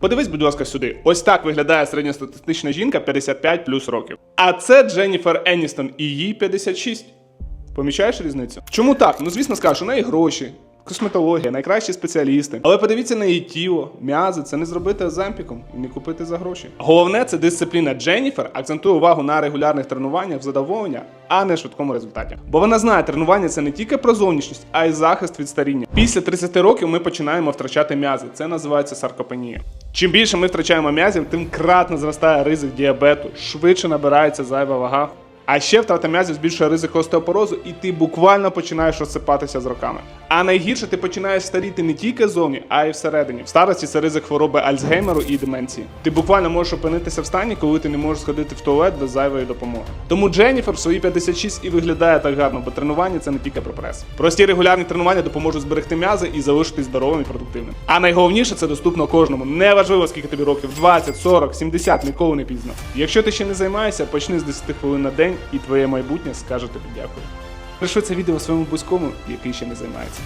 Подивись, будь ласка, сюди. Ось так виглядає середньостатистична жінка 55 плюс років. А це Дженніфер Еністон, і їй 56. Помічаєш різницю? Чому так? Ну звісно, скажеш, у неї гроші, косметологія, найкращі спеціалісти. Але подивіться на її тіло, м'язи, це не зробити земпіком і не купити за гроші. Головне це дисципліна. Дженніфер акцентує увагу на регулярних тренуваннях задоволення, а не швидкому результаті. Бо вона знає, тренування це не тільки про зовнішність, а й захист від старіння. Після 30 років ми починаємо втрачати м'язи. Це називається саркопенія. Чим більше ми втрачаємо м'язів, тим кратно зростає ризик діабету, швидше набирається зайва вага. А ще втрата м'язів збільшує ризик остеопорозу, і ти буквально починаєш розсипатися з роками. А найгірше ти починаєш старіти не тільки зовні, а й всередині. В старості це ризик хвороби Альцгеймеру і деменції. Ти буквально можеш опинитися в стані, коли ти не можеш сходити в туалет без зайвої допомоги. Тому Дженніфер в свої 56 і виглядає так гарно, бо тренування це не тільки про прес. Прості регулярні тренування допоможуть зберегти м'язи і залишитись здоровим і продуктивним. А найголовніше це доступно кожному. Неважливо скільки тобі років 20, 40, 70, ніколи не пізно. Якщо ти ще не займаєшся, почни з 10 хвилин на день, і твоє майбутнє скаже тобі дякую. Пришли це відео своєму близькому, який ще не займається.